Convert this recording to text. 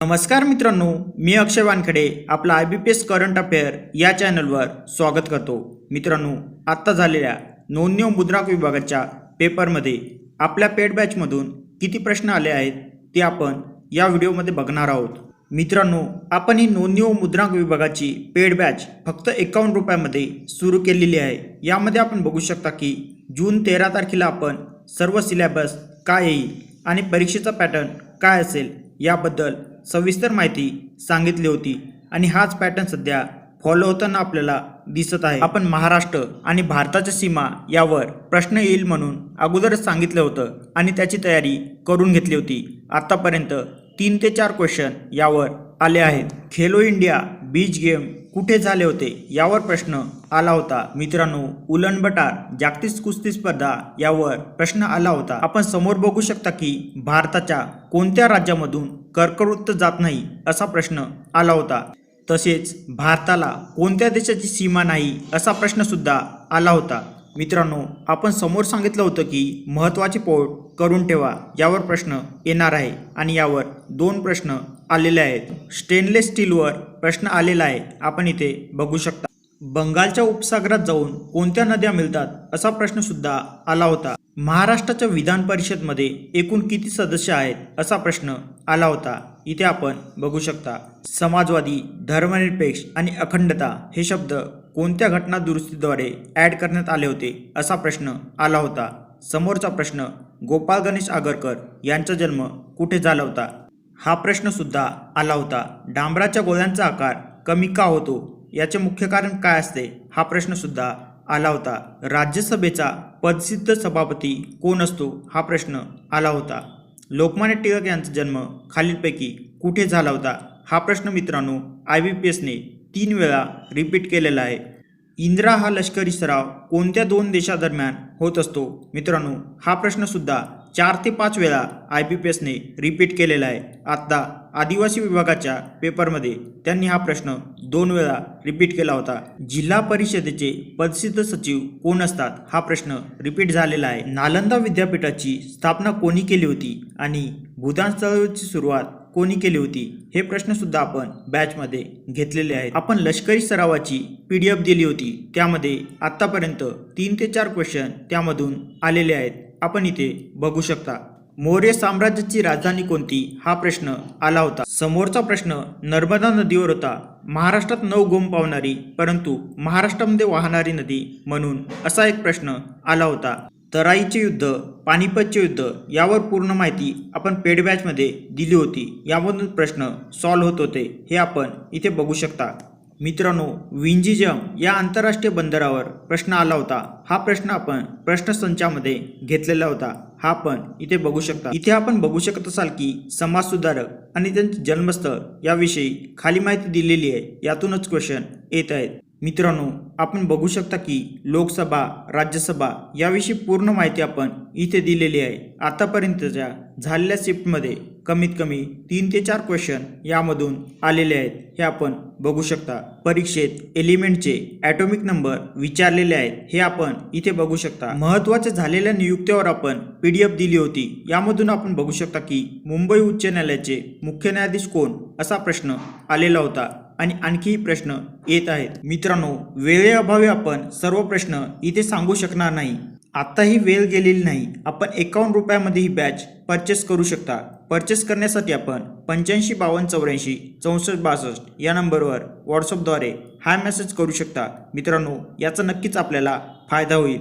नमस्कार मित्रांनो मी अक्षय वानखडे आपला I B P S current affair या चॅनलवर स्वागत करतो. मित्रांनो आत्ता झालेल्या नोंदणी व मुद्रांक विभागाच्या पेपरमध्ये आपल्या पेड बॅचमधून किती प्रश्न आले आहेत ते आपण या व्हिडिओमध्ये बघणार आहोत. मित्रांनो आपण ही नोंदणी व मुद्रांक विभागाची पेड बॅच फक्त एकावन्न रुपयामध्ये सुरू केलेली आहे. यामध्ये आपण बघू शकता की जून तेरा तारखेला आपण सर्व सिलेबस काय येईल आणि परीक्षेचा पॅटर्न काय असेल याबद्दल सविस्तर माहिती सांगितली होती आणि हाच पॅटर्न सध्या फॉलो होताना आपल्याला दिसत आहे. आपण महाराष्ट्र आणि भारताच्या सीमा यावर प्रश्न येईल म्हणून अगोदरच सांगितलं होतं आणि त्याची तयारी करून घेतली होती. आत्तापर्यंत तीन ते चार क्वेश्चन यावर आले आहेत. खेलो इंडिया बीच गेम कुठे झाले होते यावर प्रश्न आला होता. मित्रांनो उलनबटार जागतिक कुस्ती स्पर्धा यावर प्रश्न आला होता. आपण समोर बघू शकता की भारताच्या कोणत्या राज्यामधून कर्कवृत्त जात नाही असा प्रश्न आला होता. तसेच भारताला कोणत्या देशाची सीमा नाही असा प्रश्नसुद्धा आला होता. मित्रांनो आपण समोर सांगितलं होतं की महत्त्वाचे पोर्ट करून ठेवा यावर प्रश्न येणार आहे आणि यावर दोन प्रश्न आलेले आहेत. स्टेनलेस स्टीलवर प्रश्न आलेला आहे. आपण इथे बघू शकता. बंगालच्या उपसागरात जाऊन कोणत्या नद्या मिळतात असा प्रश्नसुद्धा आला होता. महाराष्ट्राच्या विधान परिषदमध्ये एकूण किती सदस्य आहेत असा प्रश्न आला होता. इथे आपण बघू शकता समाजवादी धर्मनिरपेक्ष आणि अखंडता हे शब्द कोणत्या घटना दुरुस्तीद्वारे ॲड करण्यात आले होते असा प्रश्न आला होता. समोरचा प्रश्न गोपाळ गणेश आगरकर यांचा जन्म कुठे झाला होता? हा प्रश्नसुद्धा आला होता. डांबराच्या गोळ्यांचा आकार कमी का होतो? याचे मुख्य कारण काय असते? हा प्रश्नसुद्धा आला होता. राज्यसभेचा पदसिद्ध सभापती कोण असतो? हा प्रश्न आला होता. लोकमान्य टिळक यांचा जन्म खालीलपैकी कुठे झाला होता? हा प्रश्न मित्रांनो आय बी पी एसने तीन वेळा रिपीट केलेला आहे. इंदिरा हा लष्करी सराव कोणत्या दोन देशादरम्यान होत असतो? मित्रांनो हा प्रश्नसुद्धा चार ते पाच वेळा आय बी पी एसने रिपीट केलेला आहे. आत्ता आदिवासी विभागाच्या पेपरमध्ये त्यांनी हा प्रश्न दोन वेळा रिपीट केला होता. जिल्हा परिषदेचे पदसिद्ध सचिव कोण असतात? हा प्रश्न रिपीट झालेला आहे. नालंदा विद्यापीठाची स्थापना कोणी केली होती? आणि भूतान चळवळीची सुरुवात कोणी केली होती? हे प्रश्न सुद्धा आपण बॅचमध्ये घेतलेले आहेत. आपण लष्करी सरावाची पी डी एफ दिली होती. त्यामध्ये आत्तापर्यंत तीन ते चार क्वेश्चन त्यामधून आलेले आहेत. आपण इथे बघू शकता मौर्य साम्राज्याची राजधानी कोणती? हा प्रश्न आला होता. समोरचा प्रश्न नर्मदा नदीवर होता. महाराष्ट्रात नऊ गोम पावणारी परंतु महाराष्ट्रामध्ये वाहणारी नदी म्हणून असा एक प्रश्न आला होता. तराईचे युद्ध पानिपतचे युद्ध यावर पूर्ण माहिती आपण पेड बॅचमध्ये दिली होती. यामधून प्रश्न सॉल्व्ह होत होते. हे आपण इथे बघू शकता. मित्रांनो विंजिजम या आंतरराष्ट्रीय बंदरावर प्रश्न आला होता. हा प्रश्न आपण प्रश्नसंचामध्ये घेतलेला होता. हा आपण इथे बघू शकता. इथे आपण बघू शकत असाल की समाज सुधारक आणि त्यांचे जन्मस्थळ याविषयी खाली माहिती दिलेली आहे. यातूनच क्वेश्चन येत आहेत. मित्रांनो आपण बघू शकता की लोकसभा राज्यसभा याविषयी पूर्ण माहिती आपण इथे दिलेली आहे. आतापर्यंतच्या झालेल्या शिफ्टमध्ये कमीत कमी तीन ते चार क्वेश्चन यामधून आलेले आहेत. हे आपण बघू शकता. परीक्षेत एलिमेंटचे ॲटॉमिक नंबर विचारलेले आहेत. हे आपण इथे बघू शकता. महत्त्वाच्या झालेल्या नियुक्त्यावर आपण पी डी एफ दिली होती. यामधून आपण बघू शकता की मुंबई उच्च न्यायालयाचे मुख्य न्यायाधीश कोण असा प्रश्न आलेला होता. आणि आणखी प्रश्न येत आहेत मित्रांनो वेळेअभावी आपण सर्व प्रश्न इथे सांगू शकणार नाही. आत्ताही वेळ गेलेली नाही. आपण एकावन्न रुपयामध्ये ही बॅच परचेस करू शकता. परचेस करण्यासाठी आपण पंच्याऐंशी बावन्न चौऱ्याऐंशी चौसष्ट बासष्ट या नंबरवर व्हॉट्सअपद्वारे हा मेसेज करू शकता. मित्रांनो याचा नक्कीच आपल्याला फायदा होईल.